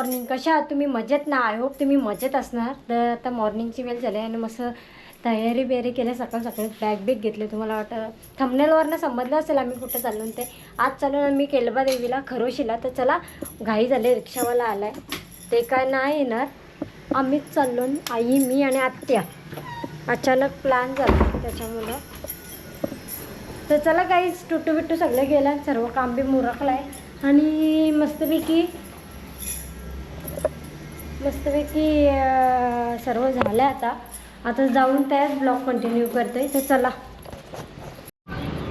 Morning कशा आहात? तुम्ही मजेत ना? आय होप तुम्ही मजेत असणार. तर आता मॉर्निंगची वेळ झाली आणि मस्त तयारी बियारी केल्या सकाळ सकाळी बॅग बिग घेतले. तुम्हाला वाटतं थमनेलवरनं समजलं असेल आम्ही कुठं चाललो ते. आज चाललो ना मी केलबा देवीला खरोशीला. तर चला घाई झाले रिक्षावाला आला आहे ते काय नाही येणार. आम्हीच चाललो आई मी आणि आत्या. अचानक प्लॅन झाला त्याच्यामुळं. तर चला काहीच टुटू बिट्टू सगळं गेलं सर्व काम बी मुरकलं आहे आणि मस्तपैकी मस्तपैकी सर्व झालं आता. आता जाऊन त्याच ब्लॉग कंटिन्यू करते तर चला.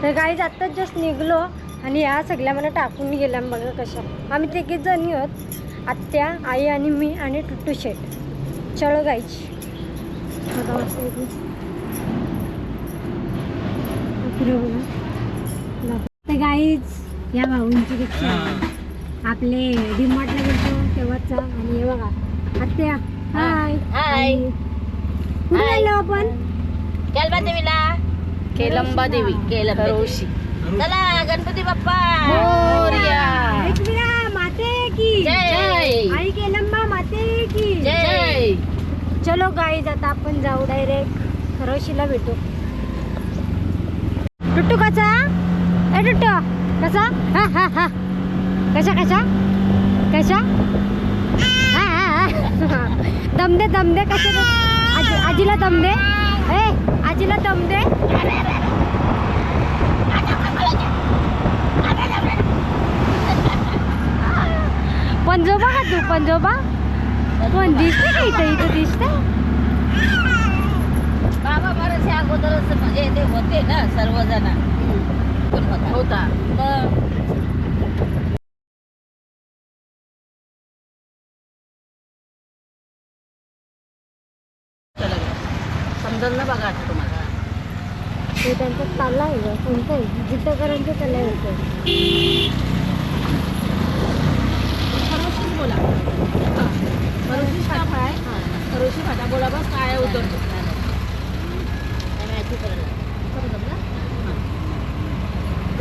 तर काहीच आत्ताच जस्ट निघलो आणि या सगळ्या मला टाकून गेल्या. बघा कशा. आम्ही तिघीच जणी आहोत. आत्या आई आणि मी आणि टुट्टू शेट चलो बघा. तर गाईच या भाऊंची रिक्षा. आपले डिमार्टला गेलो तेव्हाचा आणि हे बघा. आत्या हाय. हाय. कुठे हाय. गेलो आपण? केलबा देवीला. केलंबा देवी केलंबा. चला गणपती बाप्पा. मोरया. एकविरा माते की. जय. आई केलंबा माते की. जय. चलो गाईज आता आपण जाऊ डायरेक्ट खरोशीला भेटू. टुट्टू कसा? ए टुट्टू. कसा? हा हा हा. कशा कशा? कशा? हा, हा, हा. दम दे दम दे कशा दे आजी आजीला दम दे ए आजीला दम दे पंजोबा का तू? पंजोबा? पण दिसते का इथं? इथं दिसते? बाबा बरेचसे अगोदरच म्हणजे ते होते ना सर्वजण. पण होता. होता. समजल ना बघा आता तुम्हाला. ते त्यांचा चालला आहे गं कोणतं आहे? जिद्दकरांचं चाललं होतं खरोशीच बोला. खरोशी फाटा आहे. खरोशी फाटा बोला बस काय उतरतो माहिती पडलं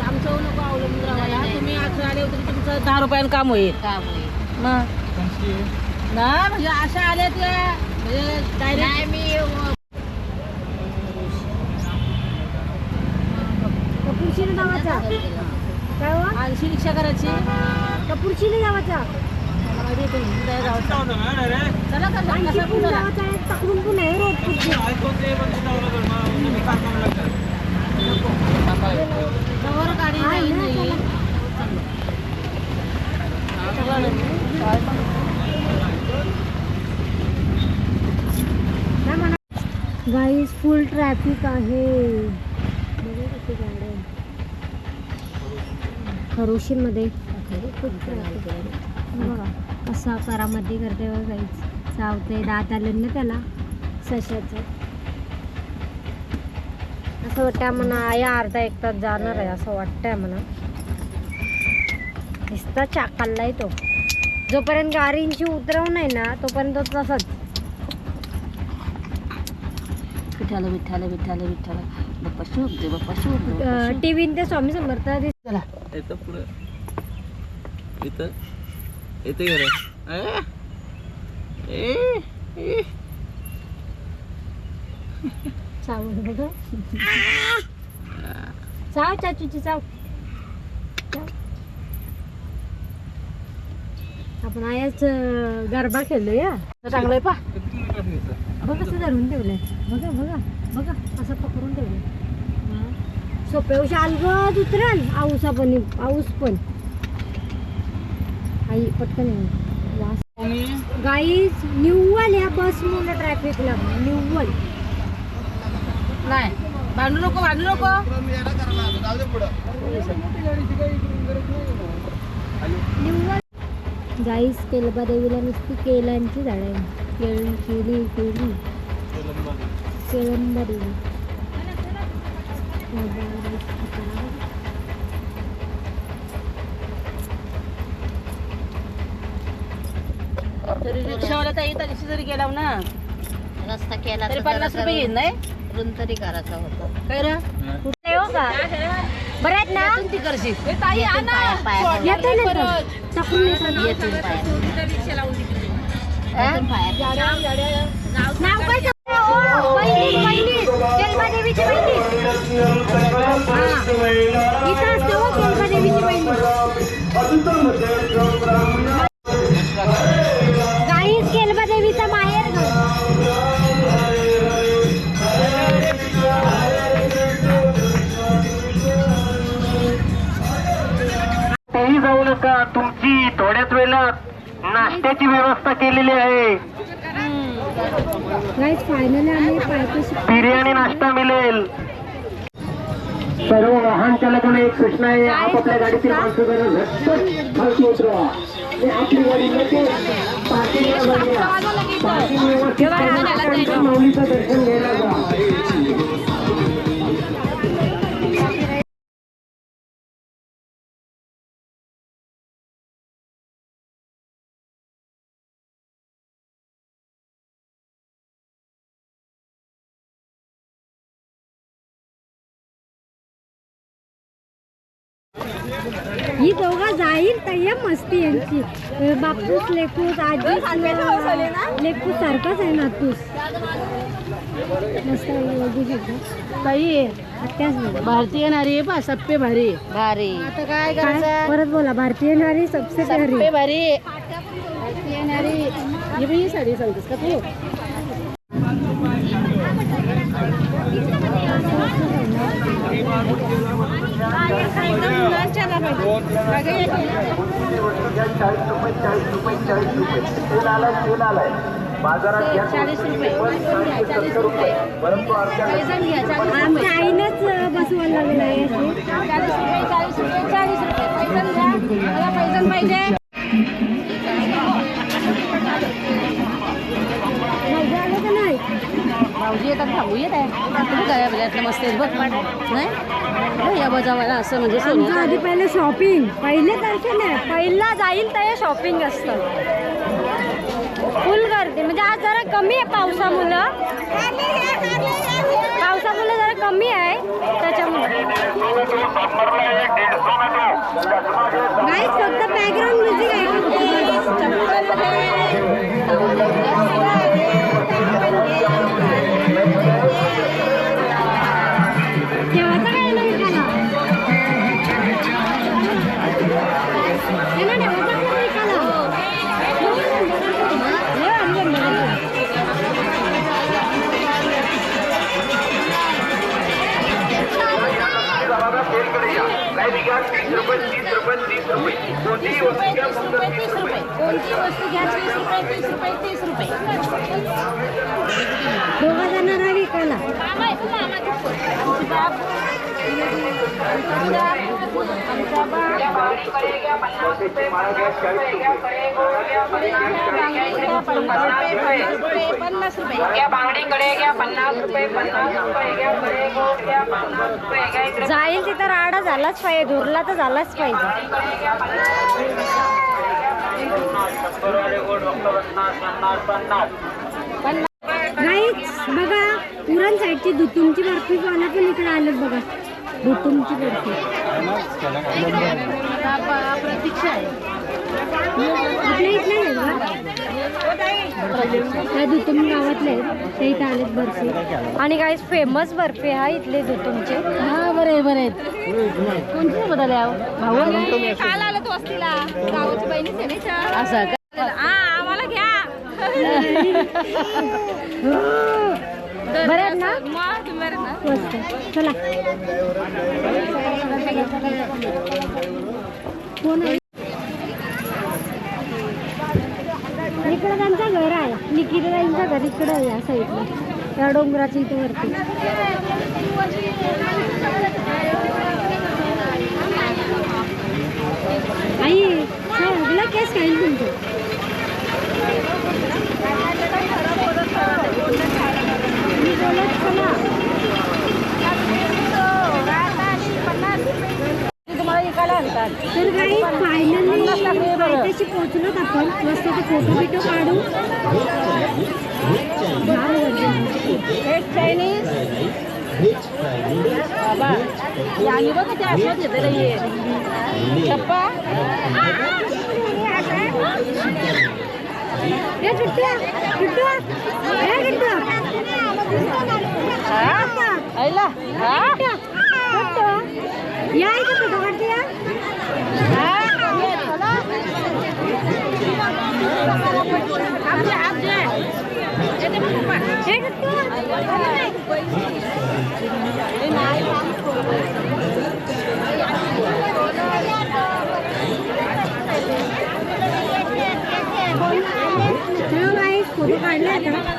आमचं नको अवलंबून राहायला तुम्ही अकरा आले होते की तुमचं दहा रुपयानं काम होईल. काम होईल. मग ना म्हणजे अशा आल्या त्या म्हणजे डायरेक्ट नाही मी जावाचा. काय हो? रिक्षा करायची. कपूरशीला जावाचा. मला माहिती आहे तुम्ही उद्या जाऊ. चला चला आणखी कसं पण पण चला जावाचा आहे पकडून पण आहे रोड पुढची. जवळ गाडी आहे जाईल ना, नाही. गाईज फुल ट्रॅफिक आहे. बघा किती गाड्या. खरोशीमध्ये. आहे बघा कसा करामध्ये करते बघा चावते दात आले ना त्याला. सशाचं. असं वाटतं म्हणा या अर्धा एक तास जाणार आहे असं वाटतंय म्हणा. नुसता चाकाललाय तो. जोपर्यंत गाडींची उतरव नाही ना तोपर्यंत तो तसाच. विठ्ठल विठ्ठल विठ्ठल विठ्ठल बाप्पा दे. टी व्ही ते स्वामी समर्थ दिस चला. इथं पुढं. इथं. इथं गेलं अं? ए, ए. चावून बघ. चाव चाचूची चाव. आपण आयाच गरबा खेळलोया चांगलं आहे पा. बघ कसं धरून ठेवलंय. बघा बघा बघा असं पकडून ठेवलंय. सोप्यावशी अलगद उतरल आऊसा पण आऊस पण. आई पटकन. वास. गाईज निव्वल या बस मुलं ट्रॅफिकला निव्वल. नाही. भांडू नको भांडू नको. निव्वल गाईज केलबा देवीला नुसती केलांची झाडं आहे केळी केळी केळी. केळंबा देवी तरी रिक्षावाला तर इथं रिक्षा जरी गेला ना रस्ता केला तरी पन्नास रुपये घेईन नाही? तरी करायचा होता. काय रे? कुठले हो का? बरं आहेत ना? तू ती करशील ए, ताई येतील आणा. पाया- पाया- येते ना तर. टाकून येतो ना. येतील पाया रिक्षा लावून दे. येतील पाया नाव काय सांगते? ओ, बहिणी बहिणी देवीची बहिणी. इथं असते हो देवीची बहिणी. देवीचा माहेर जाऊ नका तुमची थोड्याच वेळात नाश्त्याची व्यवस्था केलेली आहे. फायनली आम्ही पायथ्याशी बिर्याणी नाश्ता मिळेल. सर्व वाहन चालकांना एक सूचना आहे आपापल्या गाडीतील माणसं जरा झटपट खालती उतरवा. आणि आपली गाडी पार्किंगला. पार्किंग व्यवस्थित माऊलीचं दर्शन घ्यायला जा. ही दोघं जाईल तय्या मस्ती यांची. बापूस लेकूस आजी लेकूस सारखाच आहे नातूस. मस्त बघा. भारतीय नारी आहे पा सप्पे भारी. भारी. आता काय काय? परत बोला भारतीय नारी सबसे सप्पे भारी. भारतीय नारी. ही साडी सांगतेस का तू? चाळीस रुपये चाळीस रुपये चाळीस रुपये. तेल आलाय तेल आलाय बाजारात घ्या चाळीस रुपये. सत्तर रुपये. परंतु आमच्या आईनंच बसवायला लागलं आहे. चाळीस रुपये चाळीस रुपये चाळीस रुपये पैजण घ्या. मला पाहिजे. भाऊजी येतात भाऊ येत आहे तुम्ही काय बघितलं मस्त बघ नाही या बजावाला असं म्हणजे आमचं आधी पहिले शॉपिंग पहिले तारखेला आहे. पहिला जाईल तर शॉपिंग असतं फुल गर्दी म्हणजे आज जरा कमी आहे पावसामुळं पावसामुळे जरा कमी आहे त्याच्यामुळे नाही फक्त बॅकग्राऊंड म्युझिक आहे काही घ्या तीस रुपये तीस रुपये तीस रुपये. कोणतीही वस्तू घ्या फक्त तीस रुपये. कोणती वस्तू घ्या तीस रुपये तीस रुपये तीस रुपये. दोघा जणांना विकायला घ्या रुपये पन्नास रुपये जाईल तिथं राडा झालाच पाहिजे धुरला तर झालाच पाहिजे. नाही बघा पुरण साईडची तुमची बर्फी वाला पण इकडे आलं बघा. दुतुमची बर्फी प्रतीक्षा आहे. आपल्या इथले आहेत का त्या दुतुम गावातले आहेत? त्या इथे आलेत बर्फी आणि काही फेमस बर्फी हा इथले दुतुमचे हा बरे बरे कोणती बदल भाऊ काल आलं तो वस्तीला. गावाची बहिणीच आहे असं आम्हाला घ्या. बरे ना? मस्त. चला. कोण आहे? इकडं त्यांचं घर आहे. निकिताईंचं घर इकडं आहे या साईडला. त्या डोंगराच्या इथे वरती. आई सगळं केस खाईल तुमचं मी बोलत चला तुम्हाला विकायला आणतात तर काही फायनली पायथ्याशी पोहोचलोत आपण मस्त ते फोटो बिटो काढू एक चायनीज बाबा आणि बघ ते आठवत घेतलेलं ये टप्पा ए, किट्ट्या, किट्ट्या. ए, किट्ट्या. आईला हा किट्ट्या. या इथे फोटो काढते या आमचे आमचे येते बघ पप्पा ए, किट्ट्या. हॅलो काढले आता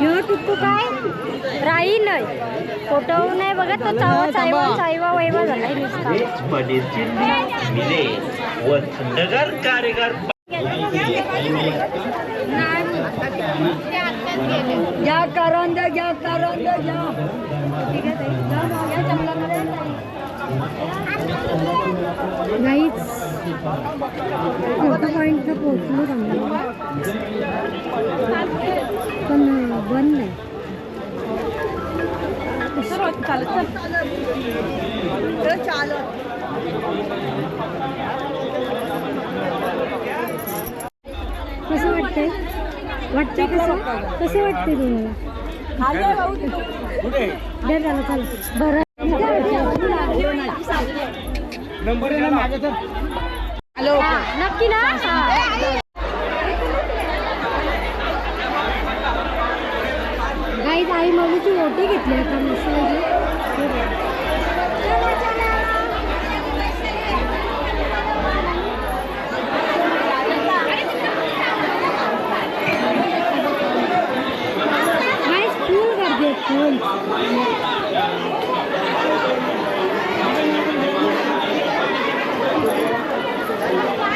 ह्यो टुक्कू काय? राही नाही फोटो नाही बघत तो चावा चायवा चायवा वैवा झालाय नुसता. घ्या करून द्या घ्या करून द्या घ्या ठीक आहे गाईच फोटो पॉईंटला पोहोचलो चांगलं पण बंद चालत कसं वाटतंय वाटतंय कसं कसं वाटतंय तुम्हाला बरं. हॅलो नक्की ना? हा. गाईज आई मम्मीची ओटी घेतली आता मस्त गाईज फुल गर्दी आहे फुल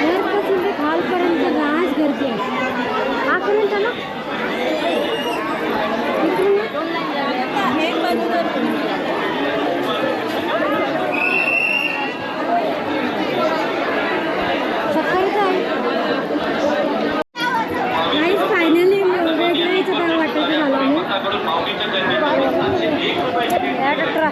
वरपासून ते खालपर्यंत राज गर्दी आहे आकडून चला इकडून सकाळीच आहे गाईज फायनली वेगळ्याचं काय वाटायचं झालं आम्ही या डॉक्टरा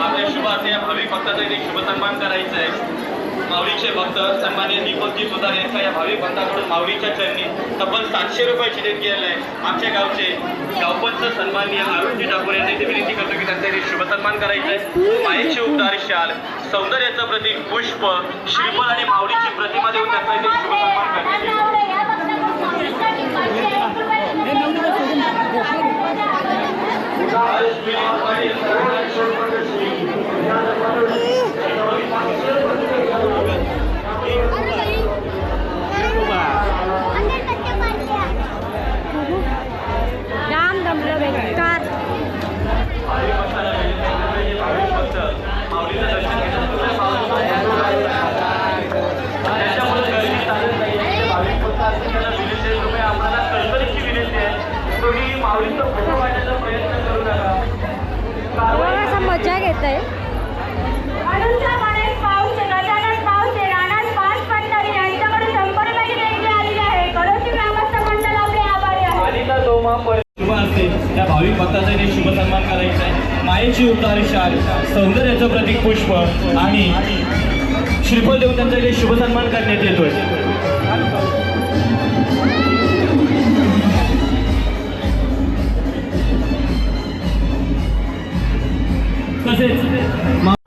आपल्या शुभ असे या भाविक भक्ताचा इथे शुभ सन्मान करायचा आहे माऊलीचे भक्त सन्मान्य दीपकजी सुधार यांचा या भाविक भक्ताकडून माऊलीच्या चरणी तब्बल सातशे रुपयाची देत गेलेलं आहे आमच्या गावचे गावपंच सन्मान्य अरुणजी ठाकूर यांना इथे विनंती करतो की त्यांचा इथे शुभ सन्मान करायचा आहे मायेचे उपदार शाल सौंदर्याचं प्रतीक पुष्प श्रीफळ आणि माऊलीची प्रतिमा देऊन त्यांचा इथे भाविक भक्ताचा शुभ सन्मान करायचा आहे. मायेची उतारी शाल सौंदर्याचं प्रतीक पुष्प आणि श्रीफल देवतांचा इथे शुभ सन्मान करण्यात येतोय. तसेच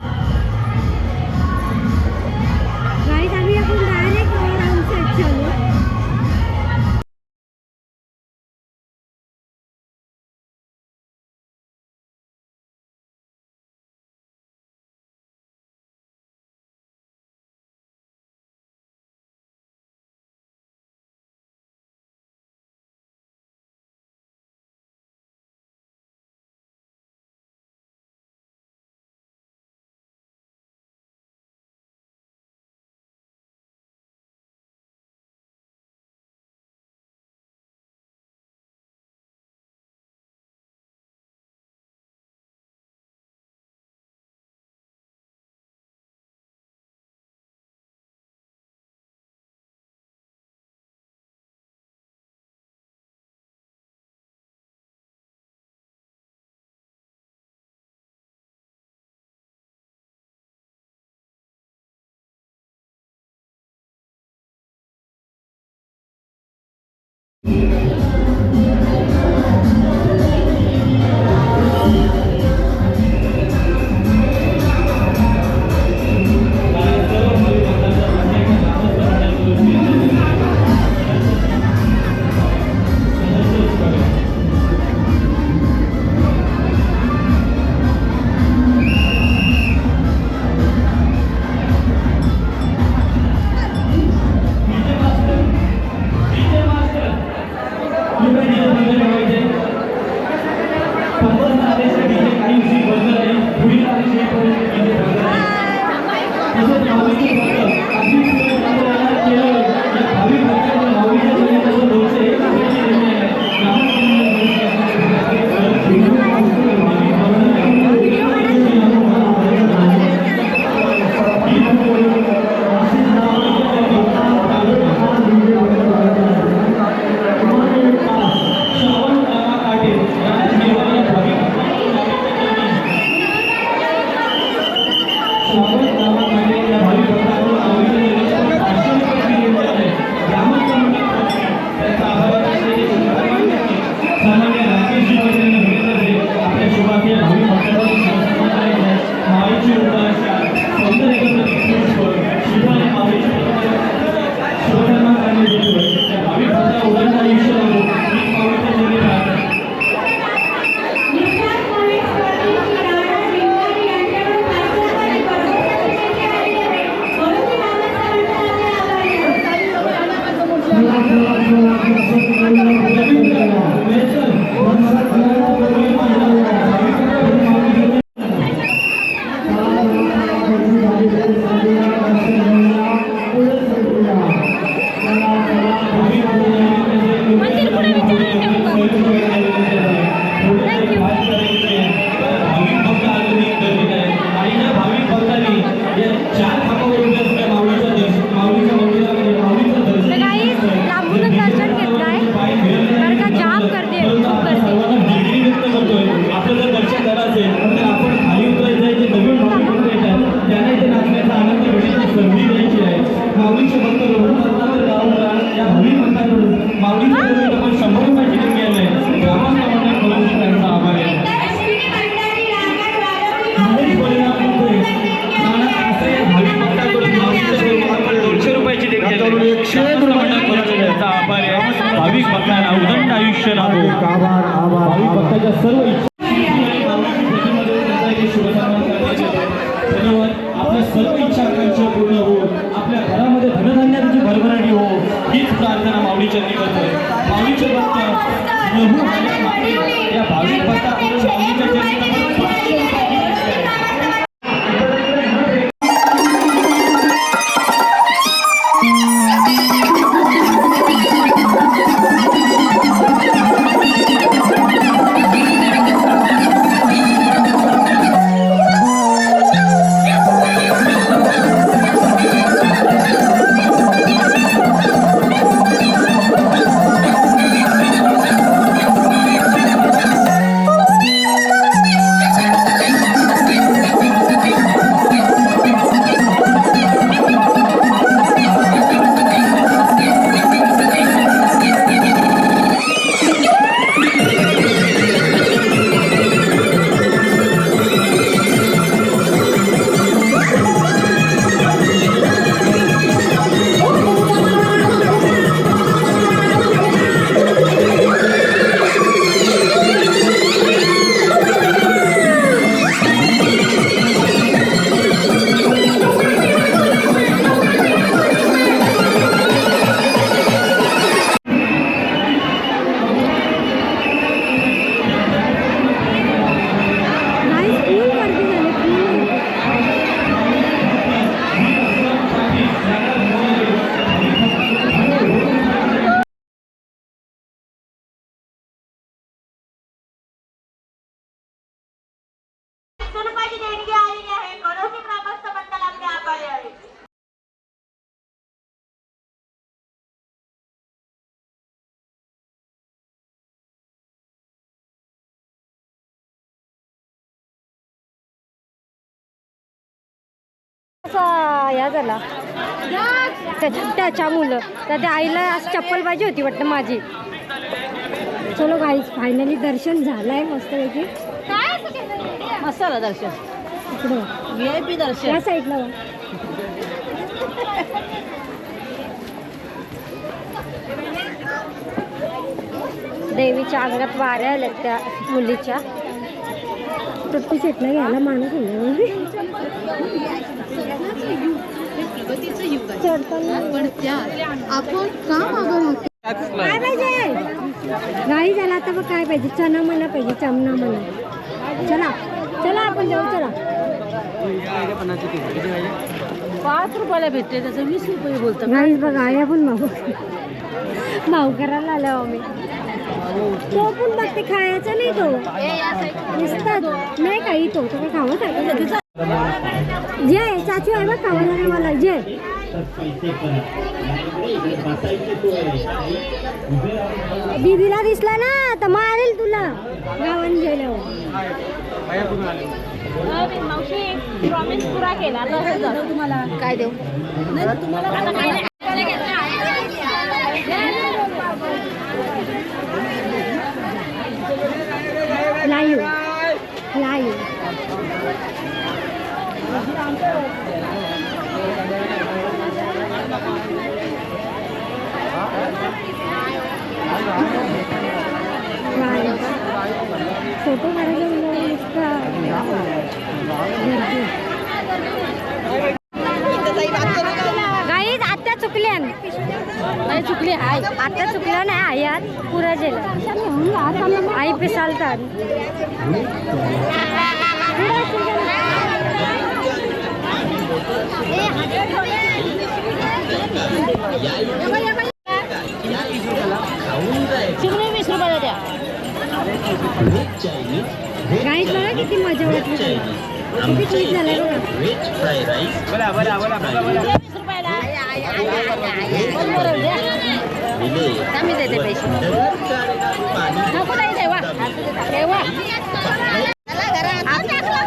आभार आहे. भाविक भक्तांना उदंड आयुष्य लाभो. भाविक भक्ताच्या सर्व असा या झाला. त्याच्या त्याच्यामुळं तर त्या आईला असं चप्पल पाहिजे होती वाटतं माझी. चलो गाईज फायनली दर्शन झालंय मस्तपैकी. मसाला दर्शन. इकडे व्ही आय पी दर्शन. या साईडला. देवीच्या अंगात वाऱ्या आल्यात त्या मुलीच्या. सेटला घ्यायला माणूस चढताना आपण का मागं राहतो काय पाहिजे गाई झाला आता बघ काय पाहिजे? चना मना पाहिजे चमना मना चला चला आपण जाऊ चला. पाच रुपयाला भेटते त्याचं वीस रुपये बोलतात. गाईस बघ आया पण माऊ माऊ करायला आलो आम्ही. तो पण बघ ते खायचा नाही तो. नुसतात नाही काही तो तो काय खावं जय चाचू आहे बघ नाही मला. जय दीदीला दिसला ना तर मारेल तुला. गावान गेल्यावर. प्रॉमिस पुरा केला. तुम्हाला. काय देऊ आता काय नाही. लाईव्ह लाईव्ह फोटो गाईज आत्या चुकल्या नाही चुकली आई आता चुकल्या नाही आई आज पुरा गेला. आई पिसालतात चिमणी वीस रुपयाला द्या गाईज बघा किती मजा वाटली त्याला. किती क्लिक झालाय बघा. बोला बोला बोला देते पैसे. नको नाही देवा देवा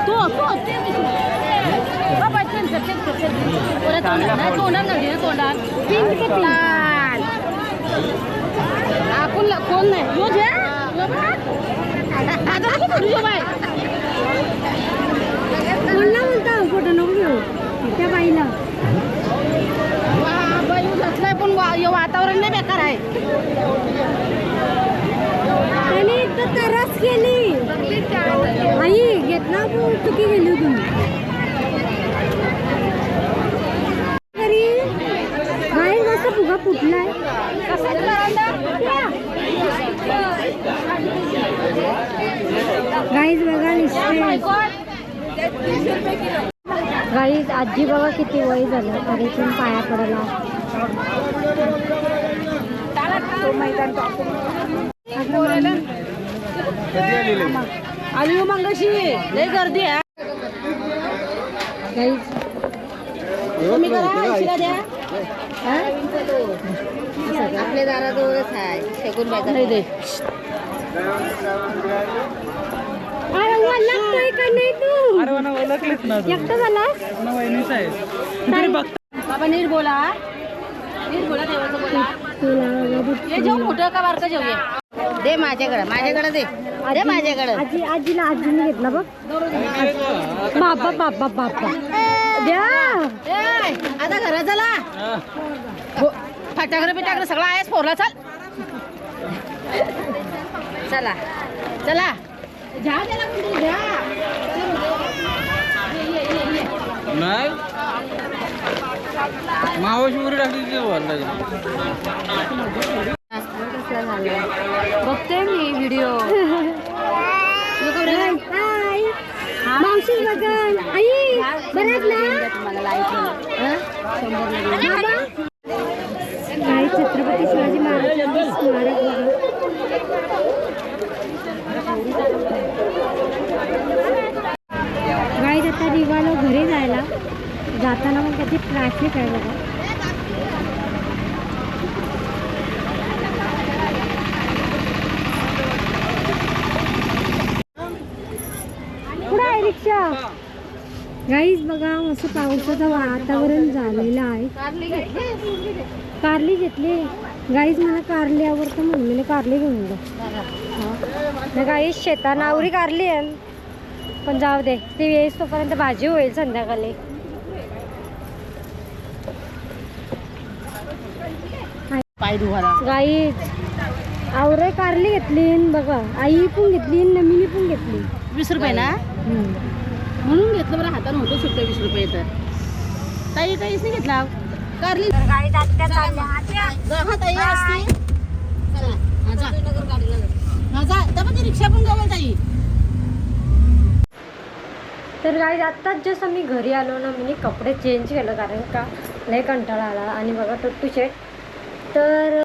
तो तो. परत तोंडात. तोंडात. आपण कोण नाही? Yo bye. कोणला बोलता फोटो नको घेऊ. त्या बाईला. बाई, घातलाय पण वातावरण नाही बेकार आहे. त्याने एकदा तरस केली. आई घेतला चुकी गेली. तरी फुगा फुटलाय. गाईज बघा निसते गाईज आजी बघा किती वय झालं तरी पण पाया पडला. आणि मंगशी लय गर्दी आहे. तुम्ही करा ऐंशीला द्या. आपल्या दाराजवळच आहे. शेकून बायचा नाही दे अरे अरे ओळखलीच ना तू? एकटा झालास? मला वहिनीच आहे. बाबा नीट बोला. नीट बोला देवाचं बोला. तुला हे जेव मोठं का बारकं जेवूया दे माझ्याकडे माझ्याकडे दे. दे माझ्याकडे. आजी आजीला आजीने घेतला बघ. द्या. ए, आता घरात चला. हो, फटाकडे बिटाकडे सगळं आहेस फोरला चल. चला. चला. घ्या त्याला कोणतरी घ्या नाही? मावशी उरी टाकली बोलला बघते मी व्हिडिओ. मावशी बघा आई बरं ना? काही छत्रपती शिवाजी महाराजांचं स्मारक बघा गाईत आता निघालो घरी जायला जाताना मग त्याची ट्रॅफिक आहे बघा. कुठं आहे रिक्षा? गाईज बघा असं पावसाचं वातावरण झालेलं आहे. कारली घेतली. गाईज मला कारल्यावर आवडतं म्हणलेले कारली घेऊन जा गाईज शेतानावरी कारली आहे. पण जाऊ दे ती येईस तोपर्यंत भाजी होईल संध्याकाळी. पाय गाईज आवरे कारली घेतली न बघा. आई पण घेतली न नमिनी पण घेतली. वीस रुपये ना? हम्म. म्हणून घेतलं बरं हातानं होतो सुट्टे वीस रुपये तर. ताई काहीच नाही घेतला. कारली. रिक्षा पण जवळ ताई. तर गाईज आत्ताच जस्ट आम्ही घरी आलो ना मी कपडे चेंज केलं कारण का लय कंटाळा आला. आणि बघा टोटू शेट तर